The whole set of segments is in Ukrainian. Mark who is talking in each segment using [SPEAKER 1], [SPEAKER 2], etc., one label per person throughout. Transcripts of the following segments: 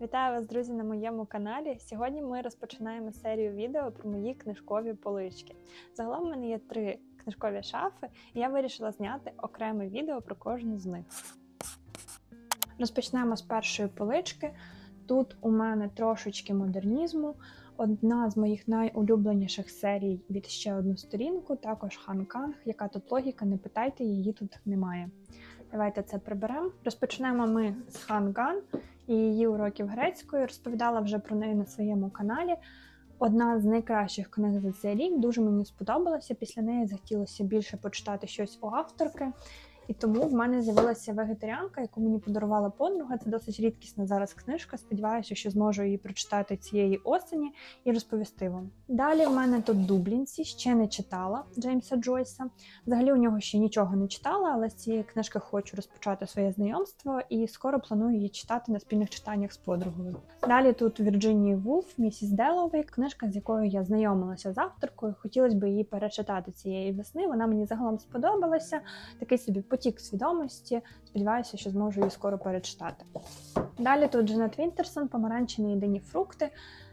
[SPEAKER 1] Вітаю вас, друзі, на моєму каналі. Сьогодні ми розпочинаємо серію відео про мої книжкові полички. Загалом в мене є три книжкові шафи, і я вирішила зняти окреме відео про кожну з них. Розпочнемо з першої полички. Тут у мене трошечки модернізму. Одна з моїх найулюбленіших серій від ще одну сторінку, також Хан Канг. Яка тут логіка? Не питайте, її тут немає. Давайте це приберемо. Розпочнемо ми з Хан Ган і її уроків грецької. Розповідала вже про неї на своєму каналі. Одна з найкращих книг за цей рік дуже мені сподобалася. Після неї захотілося більше почитати щось у авторки. І тому в мене з'явилася вегетаріанка, яку мені подарувала подруга. Це досить рідкісна зараз книжка. Сподіваюся, що зможу її прочитати цієї осені і розповісти вам. Далі в мене тут дублінці, ще не читала Джеймса Джойса. Взагалі у нього ще нічого не читала, але з цієї книжки хочу розпочати своє знайомство і скоро планую її читати на спільних читаннях з подругою. Далі тут Вірджинії Вулф, місіс Деловей, книжка, з якою я знайомилася з авторкою. Хотілося б її перечитати цієї весни. Вона мені загалом сподобалася. Такий собі потік свідомості. Сподіваюся, що зможу її скоро перечитати. Далі тут Дженет Вінтерсон, помаранчені єдині фрукти.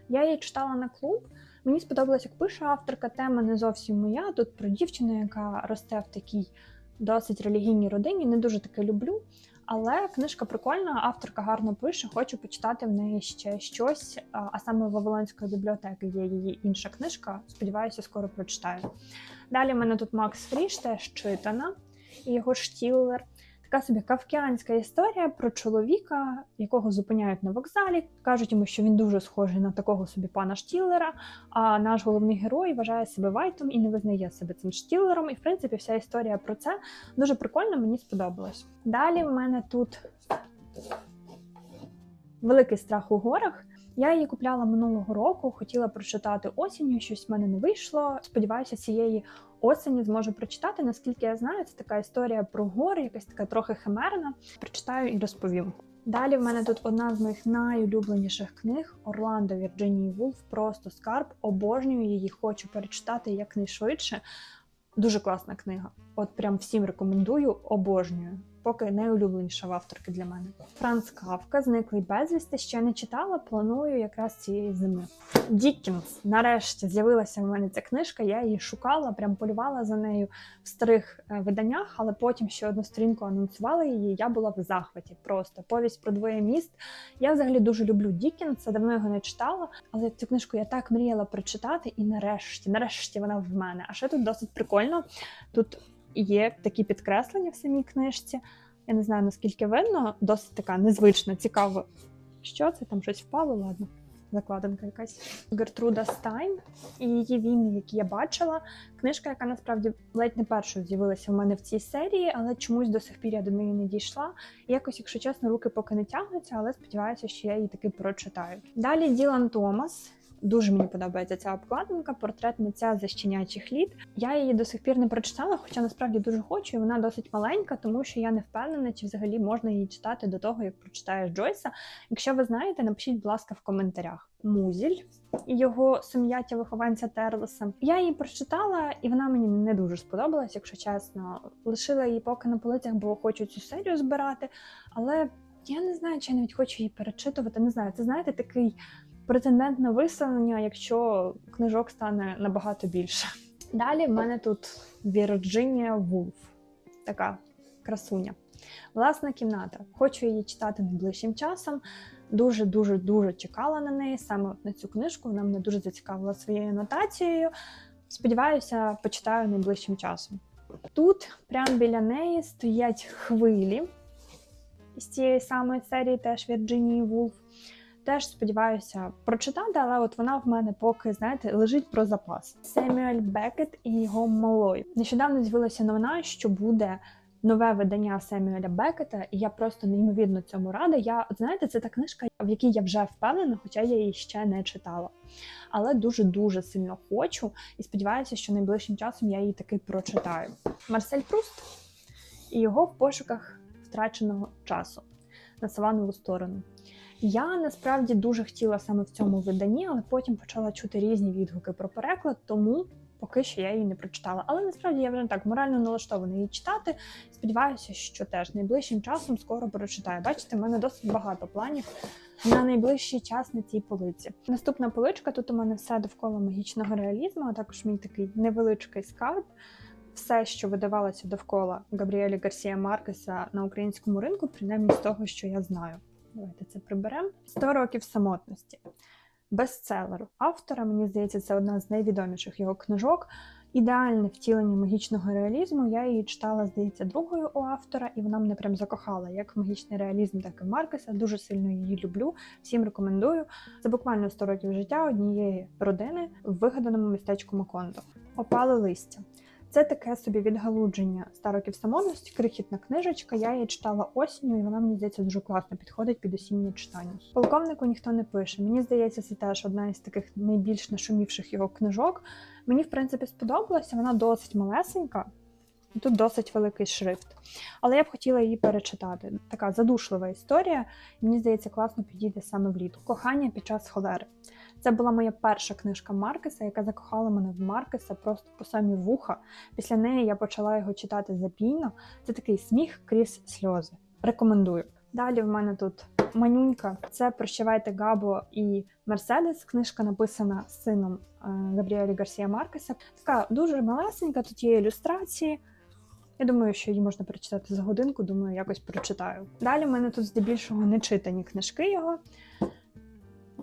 [SPEAKER 1] Я її читала на клуб. Мені сподобалось, як пише авторка. Тема не зовсім моя. Тут про дівчину, яка росте в такій досить релігійній родині. Не дуже таке люблю. Але книжка прикольна, авторка гарно пише. Хочу почитати в неї ще щось. А саме Вавилонської бібліотеки є її інша книжка. Сподіваюся, скоро прочитаю. Далі в мене тут Макс Фріш, теж читана, і його Штіллер. Така собі кавкіанська історія про чоловіка, якого зупиняють на вокзалі. Кажуть йому, що він дуже схожий на такого собі пана Штіллера. А наш головний герой вважає себе вайтом і не визнає себе цим штіллером. І в принципі, вся історія про це дуже прикольно, мені сподобалось. Далі в мене тут великий страх у горах. Я її купляла минулого року, хотіла прочитати осінню, щось в мене не вийшло. Сподіваюся, цієї осені зможу прочитати. Наскільки я знаю, це така історія про гори, якась така трохи химерна. Прочитаю і розповім. Далі в мене тут одна з моїх найулюбленіших книг Орландо Вірджинії Вулф. Просто скарб. Обожнюю її, хочу перечитати якнайшвидше. Дуже класна книга. От прям всім рекомендую, обожнюю. Поки найулюбленіша в авторки для мене. Франц Кавка, зниклий безвісти, ще не читала, планую якраз цієї зими. Діккінс, нарешті з'явилася в мене ця книжка. Я її шукала, прям полювала за нею в старих е, виданнях, але потім ще одну сторінку анонсували її. Я була в захваті. Просто повість про двоє міст. Я взагалі дуже люблю Діккінса, давно його не читала, але цю книжку я так мріяла прочитати, і нарешті, нарешті вона в мене. А ще тут досить прикольно. Тут є такі підкреслення в самій книжці. Я не знаю, наскільки видно, досить така незвична, цікава. Що це? Там щось впало, ладно. Закладинка якась Гертруда Стайн і її війни, які я бачила. Книжка, яка насправді ледь не першою з'явилася в мене в цій серії, але чомусь до сих пір я до неї не дійшла. Якось, якщо чесно, руки поки не тягнуться, але сподіваюся, що я її таки прочитаю. Далі Ділан Томас. Дуже мені подобається ця обкладинка, портрет митця за щенячих літ. Я її до сих пір не прочитала, хоча насправді дуже хочу. і Вона досить маленька, тому що я не впевнена, чи взагалі можна її читати до того, як прочитаєш Джойса. Якщо ви знаєте, напишіть, будь ласка, в коментарях. Музіль і його сум'яття вихованця Терлеса. Я її прочитала, і вона мені не дуже сподобалась, якщо чесно. Лишила її поки на полицях, бо хочу цю серію збирати. Але я не знаю, чи я навіть хочу її перечитувати. Не знаю, це знаєте такий претендент на виселення, якщо книжок стане набагато більше. Далі в мене тут Вірджинія Вулф, така красуня. Власна кімната. Хочу її читати найближчим часом. Дуже дуже чекала на неї саме на цю книжку. Вона мене дуже зацікавила своєю анотацією. Сподіваюся, почитаю найближчим часом. Тут, прямо біля неї, стоять хвилі з цієї самої серії, теж Вірджинії Вулф. Теж сподіваюся прочитати, але от вона в мене поки, знаєте, лежить про запас. Семюель Бекет і його малой. Нещодавно з'явилася новина, що буде нове видання Семюеля Бекета, і я просто неймовірно цьому рада. Я, знаєте, це та книжка, в якій я вже впевнена, хоча я її ще не читала. Але дуже-дуже сильно хочу і сподіваюся, що найближчим часом я її таки прочитаю. Марсель Пруст і його в пошуках втраченого часу на саванову сторону. Я насправді дуже хотіла саме в цьому виданні, але потім почала чути різні відгуки про переклад, тому поки що я її не прочитала. Але насправді я вже так морально налаштована її читати. Сподіваюся, що теж найближчим часом скоро прочитаю. Бачите, в мене досить багато планів на найближчий час на цій полиці. Наступна поличка тут у мене все довкола магічного реалізму, а також мій такий невеличкий скарб. Все, що видавалося довкола Габріеля Гарсія Маркеса на українському ринку, принаймні з того, що я знаю. Давайте це приберемо. «100 років самотності. Бестселер автора, мені здається, це одна з найвідоміших його книжок. Ідеальне втілення магічного реалізму. Я її читала, здається, другою у автора, і вона мене прям закохала як в магічний реалізм, так і Маркеса. Дуже сильно її люблю. Всім рекомендую. Це буквально 100 років життя однієї родини в вигаданому містечку Макондо. Опали листя. Це таке собі відгалудження 100 років самотності, крихітна книжечка. Я її читала осінню, і вона мені здається дуже класно підходить під осіннє читання. Полковнику ніхто не пише. Мені здається, це теж одна із таких найбільш нашумівших його книжок. Мені, в принципі, сподобалася. Вона досить малесенька. Тут досить великий шрифт. Але я б хотіла її перечитати. Така задушлива історія. Мені здається, класно підійде саме влітку. Кохання під час холери. Це була моя перша книжка Маркеса, яка закохала мене в Маркеса просто по самі вуха. Після неї я почала його читати запійно. Це такий сміх крізь сльози. Рекомендую. Далі в мене тут манюнька. Це Прощавайте Габо і Мерседес. Книжка написана сином е, Габріелі Гарсія Маркеса. Така дуже малесенька, тут є ілюстрації. Я думаю, що її можна прочитати за годинку, думаю, якось прочитаю. Далі в мене тут здебільшого не читані книжки його.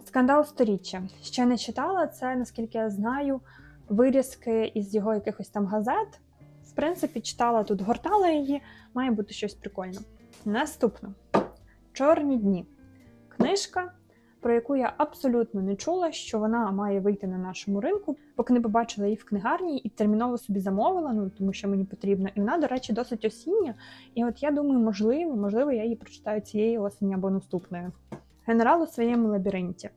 [SPEAKER 1] Скандал сторіччя. Ще не читала це, наскільки я знаю, вирізки із його якихось там газет. В принципі, читала тут, гортала її, має бути щось прикольне. Наступно Чорні дні. Книжка, про яку я абсолютно не чула, що вона має вийти на нашому ринку, поки не побачила її в книгарні і терміново собі замовила, ну тому що мені потрібно. І вона, до речі, досить осіння. І от я думаю, можливо, можливо, я її прочитаю цієї осені або наступної. Генерал у своєму лабіринті.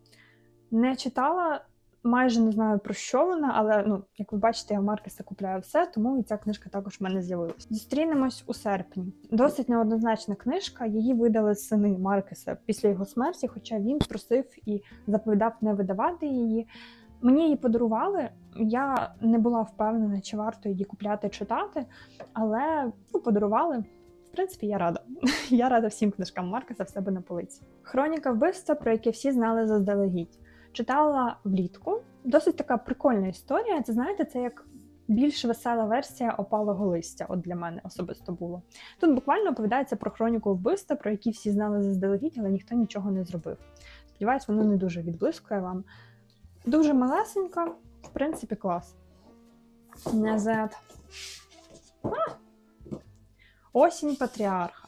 [SPEAKER 1] Не читала, майже не знаю про що вона, але ну, як ви бачите, я в Маркеса купляю все, тому і ця книжка також в мене з'явилася. Зустрінемось у серпні. Досить неоднозначна книжка. Її видали сини Маркеса після його смерті, хоча він просив і заповідав не видавати її. Мені її подарували. Я не була впевнена, чи варто її купляти читати, але ну, подарували. В принципі, я рада. Я рада всім книжкам Маркеса в себе на полиці. Хроніка вбивства, про яке всі знали заздалегідь. Читала влітку. Досить така прикольна історія. Це знаєте, це як більш весела версія опалого листя. От для мене особисто було. Тут буквально оповідається про хроніку вбивства, про які всі знали заздалегідь, але ніхто нічого не зробив. Сподіваюсь, воно не дуже відблискує вам. Дуже малесенька, в принципі, клас. Назад. Осінь патріарха.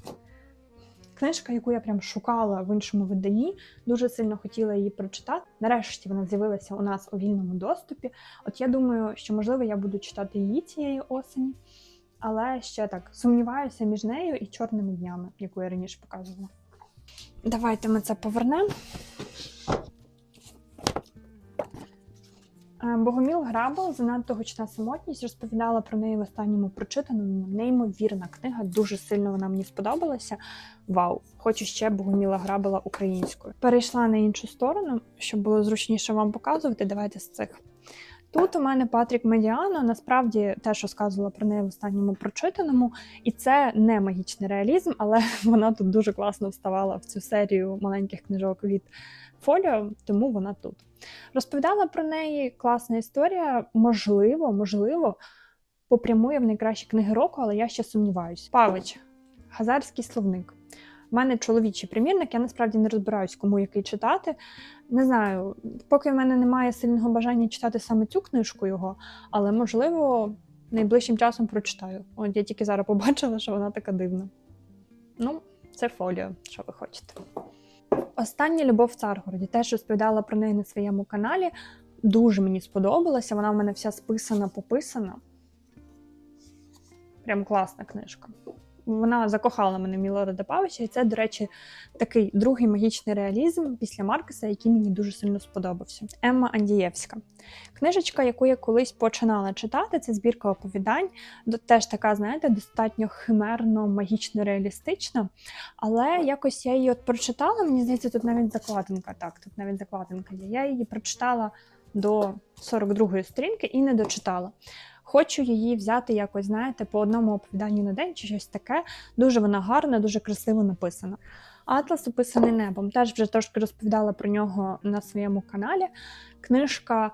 [SPEAKER 1] Книжка, яку я прям шукала в іншому виданні, дуже сильно хотіла її прочитати. Нарешті вона з'явилася у нас у вільному доступі. От я думаю, що можливо я буду читати її цієї осені, але ще так сумніваюся між нею і чорними днями, яку я раніше показувала. Давайте ми це повернемо. Е, Богоміл Грабл занадто гучна самотність розповідала про неї в останньому прочитаному. Неймовірна книга, дуже сильно вона мені сподобалася. Вау! Хочу ще Богоміла Грабела українською. Перейшла на іншу сторону, щоб було зручніше вам показувати. Давайте з цих. Тут у мене Патрік Медіано, насправді теж розказувала про неї в останньому прочитаному, і це не магічний реалізм, але вона тут дуже класно вставала в цю серію маленьких книжок від Фоліо, тому вона тут. Розповідала про неї класна історія. Можливо, можливо, попрямує в найкращі книги року, але я ще сумніваюся. Павич, Газарський словник. У мене чоловічий примірник, я насправді не розбираюсь, кому який читати. Не знаю, поки в мене немає сильного бажання читати саме цю книжку його, але можливо найближчим часом прочитаю. От я тільки зараз побачила, що вона така дивна. Ну, це фоліо, що ви хочете. Остання любов в Царгороді теж розповідала про неї на своєму каналі. Дуже мені сподобалася. Вона в мене вся списана, пописана. Прям класна книжка. Вона закохала мене в Павича, і це, до речі, такий другий магічний реалізм після Маркеса, який мені дуже сильно сподобався. Емма Андієвська. Книжечка, яку я колись починала читати, це збірка оповідань. Теж така, знаєте, достатньо химерно, магічно реалістична. Але якось я її от прочитала. Мені здається, тут навіть закладинка. Так, тут навіть закладинка є. Я її прочитала до 42-ї сторінки і не дочитала. Хочу її взяти якось, знаєте, по одному оповіданню на день чи щось таке. Дуже вона гарна, дуже красиво написана. Атлас описаний небом. Теж вже трошки розповідала про нього на своєму каналі. Книжка,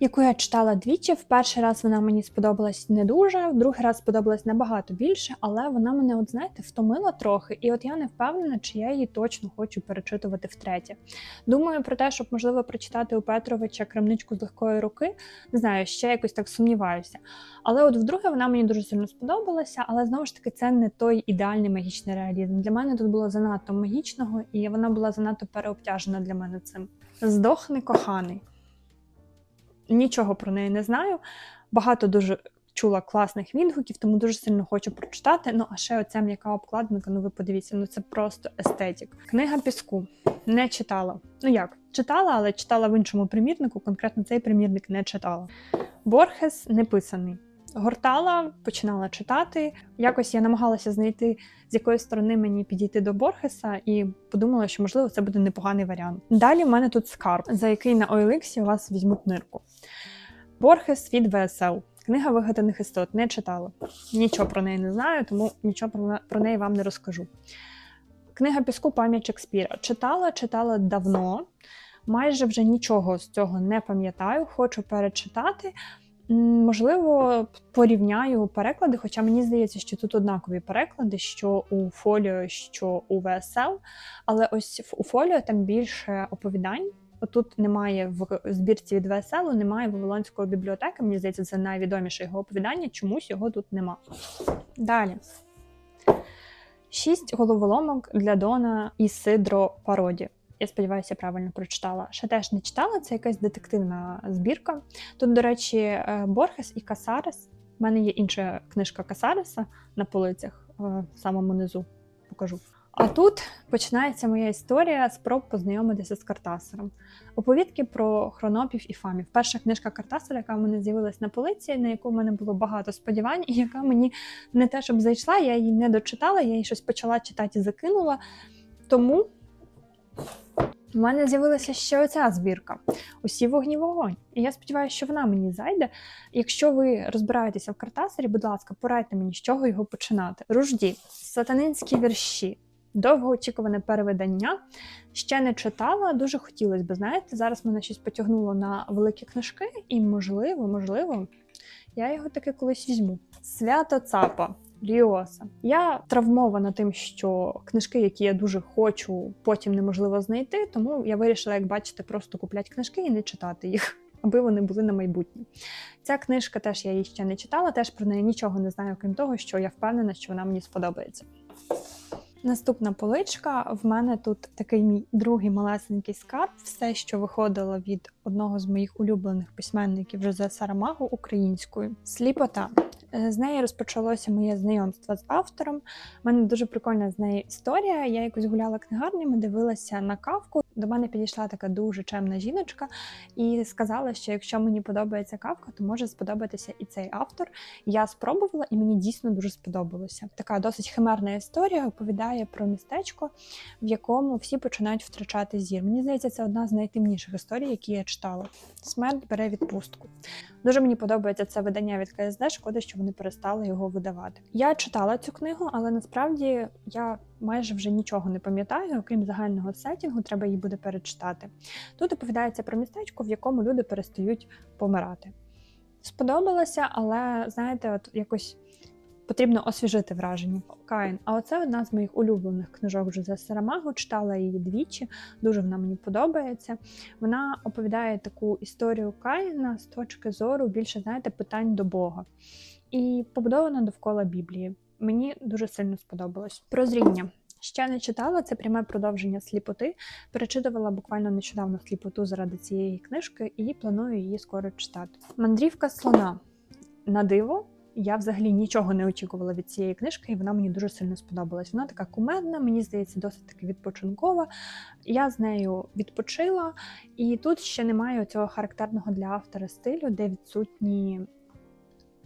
[SPEAKER 1] яку я читала двічі. В перший раз вона мені сподобалась не дуже, в другий раз сподобалась набагато більше, але вона мене, от знаєте, втомила трохи. І от я не впевнена, чи я її точно хочу перечитувати втретє. Думаю про те, щоб можливо прочитати у Петровича крамничку з легкої руки. Не знаю, ще якось так сумніваюся. Але от вдруге вона мені дуже сильно сподобалася, але знову ж таки це не той ідеальний магічний реалізм. Для мене тут було занадто магічного, і вона була занадто переобтяжена для мене цим. Здохни коханий. Нічого про неї не знаю. Багато дуже чула класних відгуків, тому дуже сильно хочу прочитати. Ну, а ще оця м'яка обкладинка, ну ви подивіться, ну це просто естетик. Книга піску не читала. Ну як, читала, але читала в іншому примірнику, конкретно цей примірник не читала. Борхес не писаний. Гортала, починала читати. Якось я намагалася знайти, з якої сторони мені підійти до Борхеса, і подумала, що можливо це буде непоганий варіант. Далі в мене тут скарб, за який на OLX у вас візьмуть нирку. Борхес від ВСЛ. Книга вигаданих істот не читала. Нічого про неї не знаю, тому нічого про, неї вам не розкажу. Книга піску пам'ять Шекспіра. Читала, читала давно. Майже вже нічого з цього не пам'ятаю, хочу перечитати. Можливо, порівняю переклади, хоча мені здається, що тут однакові переклади, що у фоліо, що у ВСЛ. Але ось у фоліо там більше оповідань. Тут немає в збірці від ВСЛ, немає Вавилонської бібліотеки. Мені здається, це найвідоміше його оповідання. Чомусь його тут нема. Далі. Шість головоломок для Дона і Сидро Пароді. Я сподіваюся, я правильно прочитала. Ще теж не читала, це якась детективна збірка. Тут, до речі, е, Борхес і Касарес. У мене є інша книжка Касареса на полицях е, в самому низу покажу. А тут починається моя історія спроб познайомитися з Картасером. Оповідки про хронопів і фамів. Перша книжка Картасера, яка в мене з'явилась на полиці, на яку в мене було багато сподівань, і яка мені не те, щоб зайшла, я її не дочитала, я її щось почала читати і закинула. Тому у мене з'явилася ще оця збірка усі вогні вогонь. І я сподіваюся, що вона мені зайде. Якщо ви розбираєтеся в картасері, будь ласка, порадьте мені, з чого його починати. Ружді, сатанинські вірші. Довгоочікуване перевидання. Ще не читала, дуже хотілося б, знаєте, зараз мене щось потягнуло на великі книжки, і, можливо, можливо, я його таки колись візьму. Свято Цапа. Ліоса. Я травмована тим, що книжки, які я дуже хочу, потім неможливо знайти. Тому я вирішила, як бачите, просто купляти книжки і не читати їх, аби вони були на майбутнє. Ця книжка теж я її ще не читала, теж про неї нічого не знаю, крім того, що я впевнена, що вона мені сподобається. Наступна поличка. В мене тут такий мій другий малесенький скарб. Все, що виходило від одного з моїх улюблених письменників Жозе Сарамагу українською. Сліпота. Е, з неї розпочалося моє знайомство з автором. У мене дуже прикольна з неї історія. Я якось гуляла книгарнями, дивилася на кавку. До мене підійшла така дуже чемна жіночка і сказала, що якщо мені подобається кавка, то може сподобатися і цей автор. Я спробувала, і мені дійсно дуже сподобалося. Така досить химерна історія оповідає про містечко, в якому всі починають втрачати зір. Мені здається, це одна з найтемніших історій, які я читала. Смерть бере відпустку. Дуже мені подобається це видання від КСД. Шкода, що вони перестали його видавати. Я читала цю книгу, але насправді я майже вже нічого не пам'ятаю, окрім загального сетінгу, треба її буде перечитати. Тут оповідається про містечко, в якому люди перестають помирати. Сподобалося, але знаєте, от якось потрібно освіжити враження. Каїн. А оце одна з моїх улюблених книжок Жозе Сарамагу. Читала її двічі, дуже вона мені подобається. Вона оповідає таку історію Каїна з точки зору більше, знаєте, питань до Бога. І побудована довкола Біблії. Мені дуже сильно сподобалось. Прозріння. Ще не читала це пряме продовження сліпоти. Перечитувала буквально нещодавно сліпоту заради цієї книжки і планую її скоро читати. Мандрівка слона на диво. Я взагалі нічого не очікувала від цієї книжки, і вона мені дуже сильно сподобалась. Вона така кумедна, мені здається, досить таки відпочинкова. Я з нею відпочила, і тут ще немає цього характерного для автора стилю, де відсутні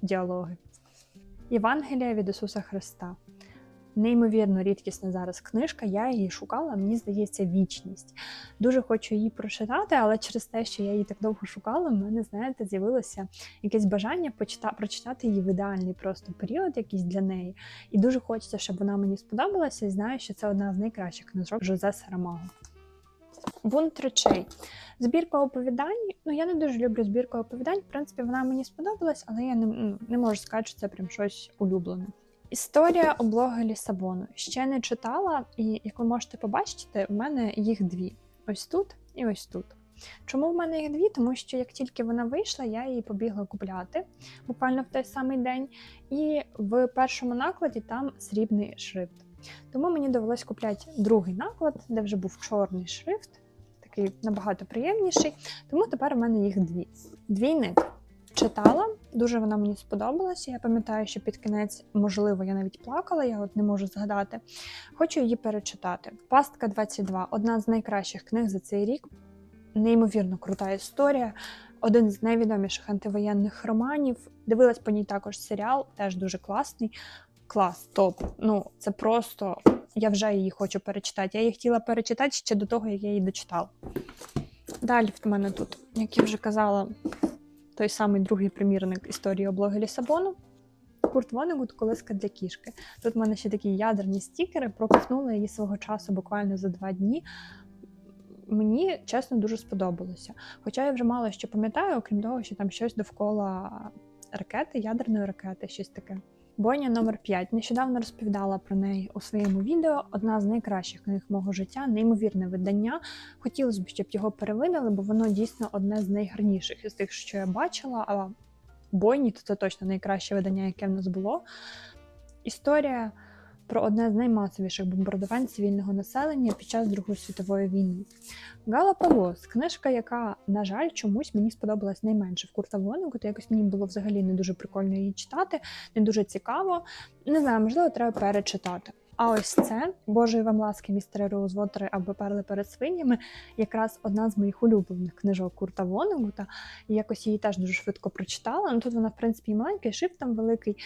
[SPEAKER 1] діалоги. Євангелія від Ісуса Христа. Неймовірно рідкісна зараз книжка. Я її шукала, мені здається, вічність. Дуже хочу її прочитати, але через те, що я її так довго шукала, в мене, знаєте, з'явилося якесь бажання почита- прочитати її в ідеальний просто період, якийсь для неї. І дуже хочеться, щоб вона мені сподобалася. І знаю, що це одна з найкращих книжок Жозе Сарамаго. Бунт речей. Збірка оповідань. Ну, я не дуже люблю збірку оповідань. В принципі, вона мені сподобалась, але я не, ну, не можу сказати, що це прям щось улюблене. Історія облоги Лісабону. Ще не читала, і як ви можете побачити, в мене їх дві: ось тут і ось тут. Чому в мене їх дві? Тому що як тільки вона вийшла, я її побігла купляти буквально в той самий день. І в першому накладі там срібний шрифт. Тому мені довелось купляти другий наклад, де вже був чорний шрифт, такий набагато приємніший. Тому тепер у мене їх дві. Двійник читала, дуже вона мені сподобалася. Я пам'ятаю, що під кінець, можливо, я навіть плакала, я от не можу згадати. Хочу її перечитати. Пастка 22 одна з найкращих книг за цей рік. Неймовірно крута історія. Один з найвідоміших антивоєнних романів. Дивилась по ній також серіал, теж дуже класний. Клас, топ. Ну, це просто. Я вже її хочу перечитати. Я її хотіла перечитати ще до того, як я її дочитала. Далі в мене тут, як я вже казала, той самий другий примірник історії облоги Лісабону. Курт Вонегут колиска для кішки. Тут в мене ще такі ядерні стікери, проковтнула її свого часу буквально за два дні. Мені чесно дуже сподобалося. Хоча я вже мало що пам'ятаю, окрім того, що там щось довкола ракети, ядерної ракети, щось таке. Бойня номер 5 Нещодавно розповідала про неї у своєму відео. Одна з найкращих книг мого життя, неймовірне видання. Хотілося б, щоб його перевидали, бо воно дійсно одне з найгарніших із тих, що я бачила. А бойні то це точно найкраще видання, яке в нас було. Історія про одне з наймасовіших бомбардувань цивільного населення під час Другої світової війни. Галапагос книжка, яка, на жаль, чомусь мені сподобалась найменше в Курта Вонегута. Якось мені було взагалі не дуже прикольно її читати, не дуже цікаво. Не знаю, можливо, треба перечитати. А ось це Божої вам ласки, містери Роузвотери або перли перед свинями, якраз одна з моїх улюблених книжок Курта Вонегута. Якось її теж дуже швидко прочитала. Ну тут вона, в принципі, і маленька, і шрифт там великий.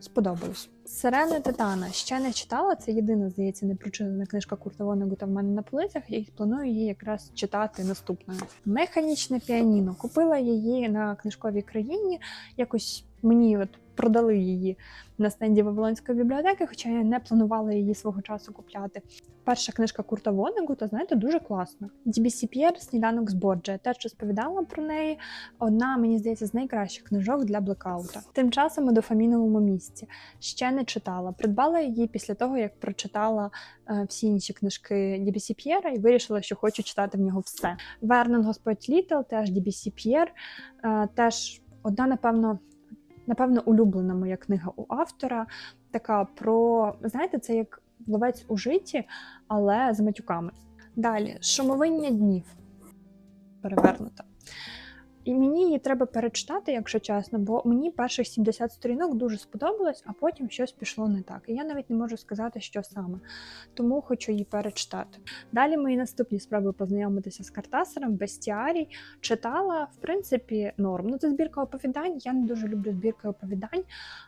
[SPEAKER 1] Сподобалось. Сирени Титана ще не читала. Це єдина, здається, непрочитана книжка Курта Вонегута в мене на полицях, і планую її якраз читати наступною. Механічне піаніно. Купила її на книжковій країні. Якось мені от продали її на стенді Вавилонської бібліотеки, хоча я не планувала її свого часу купляти. Перша книжка Курта Вонегута, знаєте, дуже класна. DBC П'єр Сніданок з Борджа. Теж розповідала про неї. Одна, мені здається, з найкращих книжок для блекаута. Тим часом у дофаміновому місці ще не читала. Придбала її після того, як прочитала е, всі інші книжки DBC П'єра і вирішила, що хочу читати в нього все. Вернон Господь Літл, теж DBC П'єр, е, теж одна, напевно. Напевно, улюблена моя книга у автора. Така про, знаєте, це як ловець у житті, але з матюками. Далі шумовиння днів перевернута. І мені її треба перечитати, якщо чесно, бо мені перших 70 сторінок дуже сподобалось, а потім щось пішло не так. І я навіть не можу сказати, що саме. Тому хочу її перечитати. Далі мої наступні спроби познайомитися з Картасером, Бестіарій. Читала, в принципі, норм. Ну, це збірка оповідань. Я не дуже люблю збірки оповідань,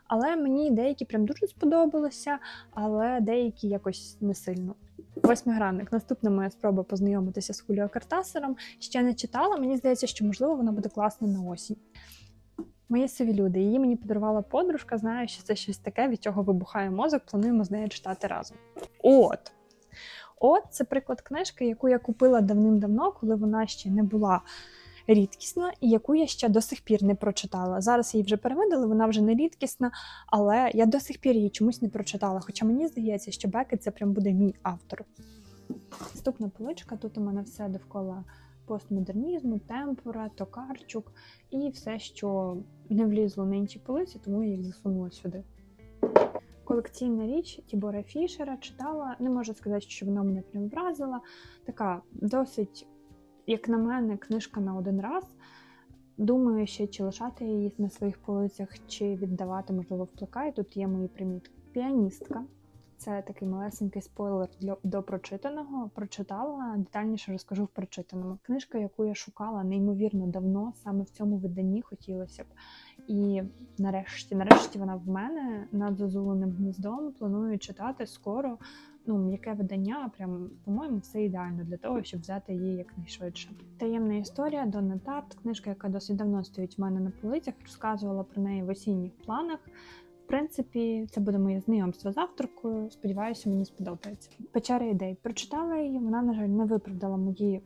[SPEAKER 1] але мені деякі прям дуже сподобалися, але деякі якось не сильно. Восьмигранник. Наступна моя спроба познайомитися з Хуліо Картасером. Ще не читала. Мені здається, що можливо вона буде класна на осінь. Мої сові люди. Її мені подарувала подружка. Знаю, що це щось таке, від чого вибухає мозок. Плануємо з нею читати разом. От. От це приклад книжки, яку я купила давним-давно, коли вона ще не була рідкісна, і яку я ще до сих пір не прочитала. Зараз її вже перевидали, вона вже не рідкісна, але я до сих пір її чомусь не прочитала. Хоча мені здається, що Бекет це прям буде мій автор. Наступна поличка. Тут у мене все довкола постмодернізму, темпора, токарчук і все, що не влізло на інші полиці, тому я їх засунула сюди. Колекційна річ Тібора Фішера читала. Не можу сказати, що вона мене прям вразила. Така досить, як на мене, книжка на один раз. Думаю, ще чи лишати її на своїх полицях, чи віддавати, можливо, в плакай. Тут є мої примітки. Піаністка. Це такий малесенький спойлер для до прочитаного. Прочитала детальніше розкажу в прочитаному. Книжка, яку я шукала неймовірно давно, саме в цьому виданні хотілося б. І нарешті, нарешті, вона в мене над зазуленим гніздом. Планую читати скоро. Ну, м'яке видання, прям, по-моєму, все ідеально для того, щоб взяти її якнайшвидше. Таємна історія Донна Тарт, книжка, яка досить давно стоїть в мене на полицях, розказувала про неї в осінніх планах. В принципі, це буде моє знайомство з авторкою. Сподіваюся, мені сподобається. Печера ідей прочитала її. Вона, на жаль, не виправдала мої,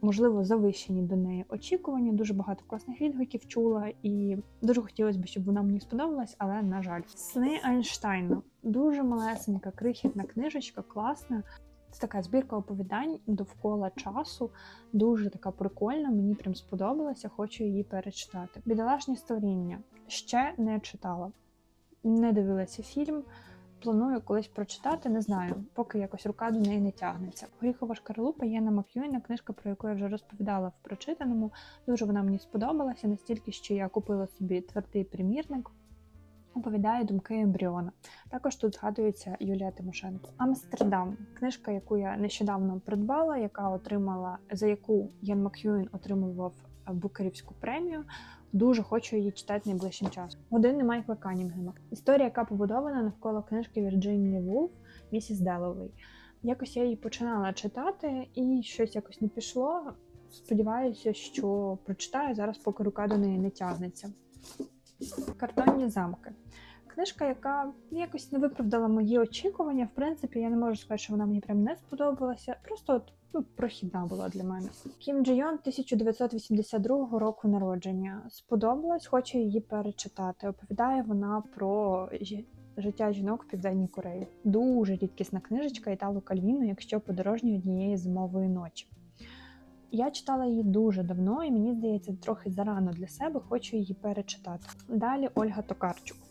[SPEAKER 1] можливо, завищені до неї очікування. Дуже багато класних відгуків чула, і дуже хотілося б, щоб вона мені сподобалась, але на жаль, сни Ейнштейна дуже малесенька, крихітна книжечка, класна. Це така збірка оповідань довкола часу, дуже така прикольна. Мені прям сподобалася, хочу її перечитати. Бідолашні створіння ще не читала, не дивилася фільм. Планую колись прочитати, не знаю, поки якось рука до неї не тягнеться. Горіхова шкарлупа Єна Мак'юїна, книжка, про яку я вже розповідала в прочитаному. Дуже вона мені сподобалася, настільки, що я купила собі твердий примірник. Оповідає думки ембріона. Також тут згадується Юлія Тимошенко. Амстердам книжка, яку я нещодавно придбала, яка отримала за яку Ян Мак'юін отримував Букерівську премію. Дуже хочу її читати найближчим часом. Години Майкла Канінгема. Історія, яка побудована навколо книжки Вірджинії Вулф Місіс Деловей. Якось я її починала читати, і щось якось не пішло. Сподіваюся, що прочитаю зараз, поки рука до неї не тягнеться. Картонні замки. Книжка, яка якось не виправдала мої очікування. В принципі, я не можу сказати, що вона мені прям не сподобалася. Просто от, ну, прохідна була для мене. Кім Джи Йон 1982 року народження. Сподобалась, хочу її перечитати. Оповідає вона про життя жінок в Південній Кореї. Дуже рідкісна книжечка Італу Кальвіну, якщо подорожні однієї зимової ночі. Я читала її дуже давно, і мені здається, трохи зарано для себе, хочу її перечитати. Далі Ольга Токарчук.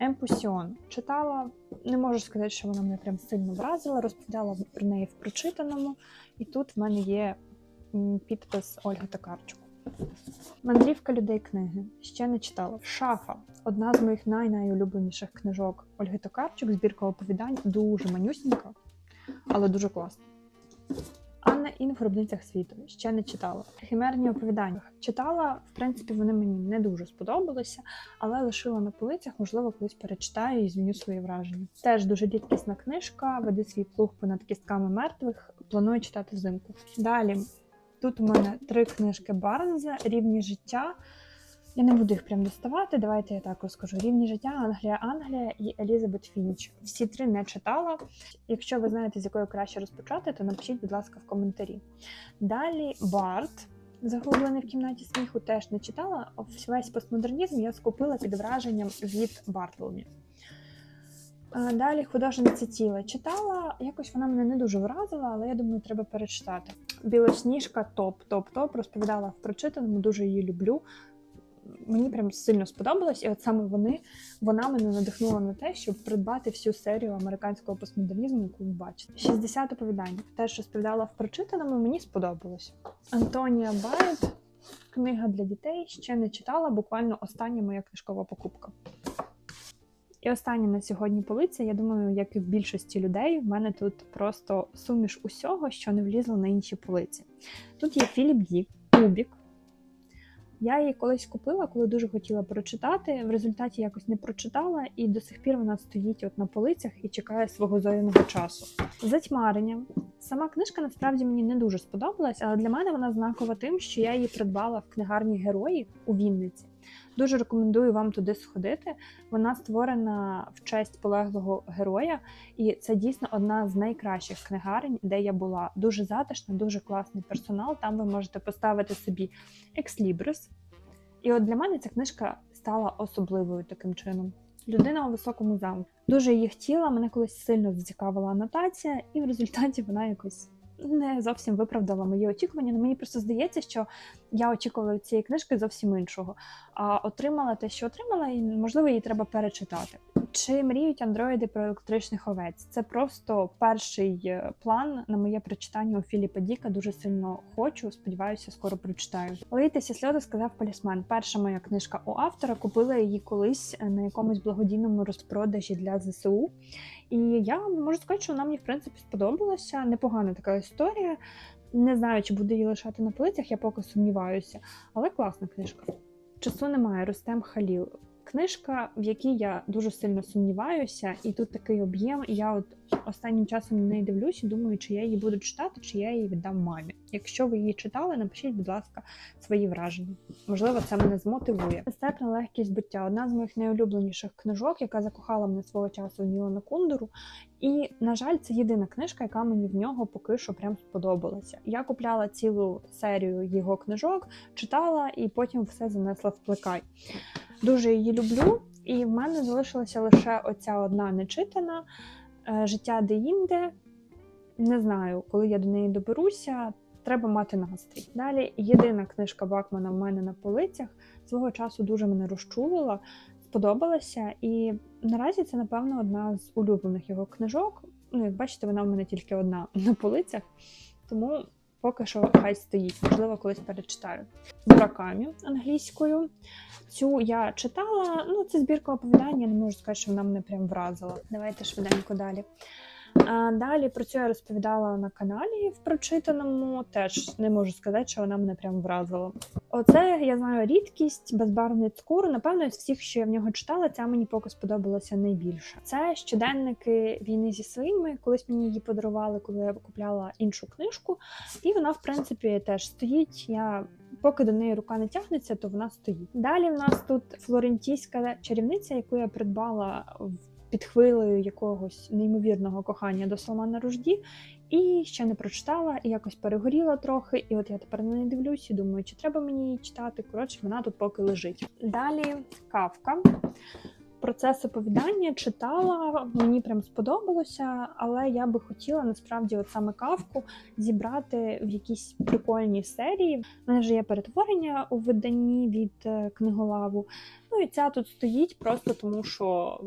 [SPEAKER 1] Емпусіон читала, не можу сказати, що вона мене прям сильно вразила, розповідала про неї в прочитаному, і тут в мене є підпис Ольга Токарчук. Мандрівка людей книги. Ще не читала. Шафа одна з моїх най-найулюбленіших книжок Ольги Токарчук, збірка оповідань, дуже манюсінька, але дуже класна. Анна Ін в гробницях світу ще не читала. Химерні оповідання читала. В принципі, вони мені не дуже сподобалися, але лишила на полицях, можливо, колись перечитаю і зміню свої враження. Теж дуже рідкісна книжка. Веди свій плуг понад кістками мертвих. Планую читати взимку. Далі тут у мене три книжки Барнза Рівні життя. Я не буду їх прям доставати. Давайте я так розкажу. Рівні життя, Англія, Англія і Елізабет Фінч. Всі три не читала. Якщо ви знаєте, з якої краще розпочати, то напишіть, будь ласка, в коментарі. Далі Барт. Загублений в кімнаті сміху теж не читала. Весь постмодернізм я скупила під враженням від Бартломі. Далі художниця тіла читала, якось вона мене не дуже вразила, але я думаю, треба перечитати. Білосніжка топ, топ, топ. Розповідала в прочитаному, дуже її люблю. Мені прям сильно сподобалось, і от саме вони вона мене надихнула на те, щоб придбати всю серію американського постмодернізму, яку ви бачите. 60 оповідань. Теж розповідала в прочитаному, мені сподобалось. Антонія Байт, книга для дітей, ще не читала, буквально остання моя книжкова покупка. І остання на сьогодні полиця, я думаю, як і в більшості людей, в мене тут просто суміш усього, що не влізло на інші полиці. Тут є Філіп Дік, Кубік. Я її колись купила, коли дуже хотіла прочитати. В результаті якось не прочитала, і до сих пір вона стоїть от на полицях і чекає свого зоряного часу. Затьмарення. Сама книжка насправді мені не дуже сподобалась, але для мене вона знакова тим, що я її придбала в книгарні герої у Вінниці. Дуже рекомендую вам туди сходити. Вона створена в честь полеглого героя, і це дійсно одна з найкращих книгарень, де я була. Дуже затишна, дуже класний персонал. Там ви можете поставити собі екслібрис. І от для мене ця книжка стала особливою таким чином. Людина у високому замку. Дуже її хотіла, мене колись сильно зацікавила анотація, і в результаті вона якось не зовсім виправдала мої очікування. Ну, мені просто здається, що я очікувала від цієї книжки зовсім іншого. А отримала те, що отримала, і можливо її треба перечитати. Чи мріють андроїди про електричних овець? Це просто перший е, план на моє прочитання у Філіпа Діка. Дуже сильно хочу. Сподіваюся, скоро прочитаю. Лийтеся сльози сказав полісмен. Перша моя книжка у автора. Купила її колись е, на якомусь благодійному розпродажі для ЗСУ. І я можу сказати, що вона мені в принципі сподобалася. Непогана така історія. Не знаю, чи буду її лишати на полицях, я поки сумніваюся, але класна книжка. Часу немає, Рустем Халіл. Книжка, в якій я дуже сильно сумніваюся, і тут такий об'єм. І я от останнім часом на неї дивлюсь і думаю, чи я її буду читати, чи я її віддам мамі. Якщо ви її читали, напишіть, будь ласка, свої враження. Можливо, це мене змотивує. Нестерпна легкість буття одна з моїх найулюбленіших книжок, яка закохала мене свого часу в Нілана Кундуру. І, на жаль, це єдина книжка, яка мені в нього поки що прям сподобалася. Я купляла цілу серію його книжок, читала і потім все занесла в плекай. Дуже її люблю, і в мене залишилася лише оця одна нечитана е, життя де-інде. Не знаю, коли я до неї доберуся. Треба мати настрій. Далі єдина книжка Бакмана в мене на полицях свого часу дуже мене розчулила, сподобалася, і наразі це, напевно, одна з улюблених його книжок. Ну, як бачите, вона в мене тільки одна на полицях, тому поки що хай стоїть, можливо, колись перечитаю. Муракамі англійською. Цю я читала. Ну, це збірка оповідання, не можу сказати, що вона мене прям вразила. Давайте швиденько далі. Далі про цю я розповідала на каналі в прочитаному. Теж не можу сказати, що вона мене прям вразила. Оце я знаю рідкість, безбарвний цкур. Напевно, з всіх, що я в нього читала, ця мені поки сподобалася найбільше. Це щоденники війни зі своїми. Колись мені її подарували, коли я купляла іншу книжку. І вона, в принципі, теж стоїть. Я Поки до неї рука не тягнеться, то вона стоїть. Далі в нас тут флорентійська чарівниця, яку я придбала в під хвилею якогось неймовірного кохання до Салмана Ружді, і ще не прочитала, і якось перегоріла трохи. І от я тепер на неї дивлюсь і думаю, чи треба мені її читати. Коротше, вона тут поки лежить. Далі кавка. Процес оповідання читала, мені прям сподобалося, але я би хотіла насправді от саме кавку зібрати в якісь прикольні серії. У мене вже є перетворення у виданні від е, книголаву. Ну і ця тут стоїть просто тому, що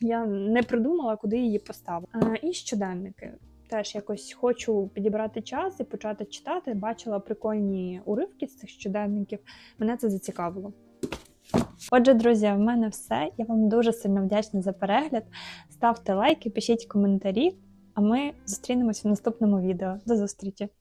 [SPEAKER 1] я не придумала, куди її поставити. І щоденники. Теж якось хочу підібрати час і почати читати. Бачила прикольні уривки з цих щоденників. Мене це зацікавило. Отже, друзі, в мене все. Я вам дуже сильно вдячна за перегляд. Ставте лайки, пишіть коментарі, а ми зустрінемося в наступному відео. До зустрічі!